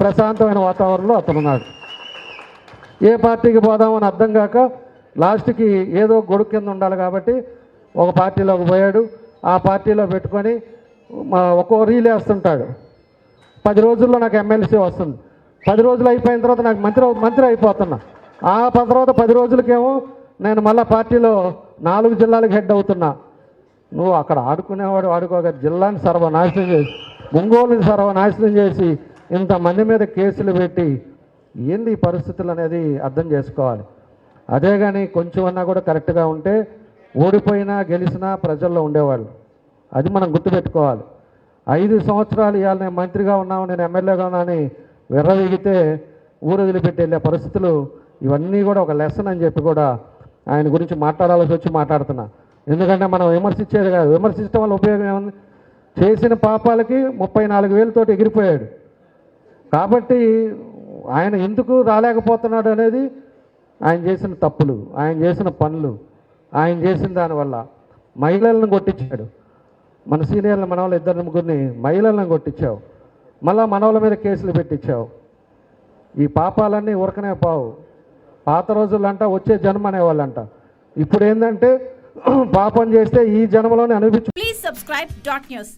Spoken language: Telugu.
ప్రశాంతమైన వాతావరణంలో అతను ఉన్నాడు. ఏ పార్టీకి పోదామని అర్థం కాక లాస్ట్కి ఏదో గొడుగు కింద ఉండాలి కాబట్టి ఒక పార్టీలోకి పోయాడు. ఆ పార్టీలో పెట్టుకొని ఒక్కో రీలే వస్తుంటాడు. పది రోజుల్లో నాకు ఎమ్మెల్సీ వస్తుంది. పది రోజులు అయిపోయిన తర్వాత నాకు మంత్రి మంత్రి అయిపోతున్నా. ఆ పది తర్వాత పది రోజులకేమో నేను మళ్ళీ పార్టీలో నాలుగు జిల్లాలకు హెడ్ అవుతున్నా. నువ్వు అక్కడ ఆడుకునేవాడు ఆడుకోక జిల్లాని సర్వనాశనం చేసి ఒంగోలుని సర్వనాశనం చేసి ఇంతమంది మీద కేసులు పెట్టి ఏంది ఈ పరిస్థితులు అనేది అర్థం చేసుకోవాలి. అదే కానీ కొంచెం అన్నా కూడా కరెక్ట్గా ఉంటే ఓడిపోయినా గెలిచినా ప్రజల్లో ఉండేవాళ్ళు. అది మనం గుర్తుపెట్టుకోవాలి. ఐదు సంవత్సరాలు ఇవాళ నేను మంత్రిగా ఉన్నాను నేను ఎమ్మెల్యేగా ఉన్నానని విర్రవీగితే ఊరు వదిలిపెట్టి వెళ్ళే పరిస్థితులు ఇవన్నీ కూడా ఒక లెసన్ అని చెప్పి కూడా ఆయన గురించి మాట్లాడాల్సి వచ్చి మాట్లాడుతున్నా. ఎందుకంటే మనం విమర్శించేది కాదు. విమర్శించడం వల్ల ఉపయోగం ఏముంది? చేసిన పాపాలకి ముప్పై నాలుగు వేలతోటి ఎగిరిపోయాడు. కాబట్టి ఆయన ఎందుకు రాలేకపోతున్నాడు అనేది ఆయన చేసిన తప్పులు ఆయన చేసిన పనులు ఆయన చేసిన దానివల్ల మహిళలను కొట్టించాడు. మన సీనియర్ల మనవాళ్ళు ఇద్దరు ముగ్గురిని మహిళలను కొట్టించావు. మళ్ళా మనవల మీద కేసులు పెట్టించావు. ఈ పాపాలన్నీ ఉరకనే పావు. పాత రోజులంట వచ్చే జన్మ అనేవాళ్ళంట. ఇప్పుడు ఏంటంటే పాపం చేస్తే ఈ జన్మలోనే అనిపించు ప్లీజ్ సబ్స్క్రైబ్ డాట్ న్యూస్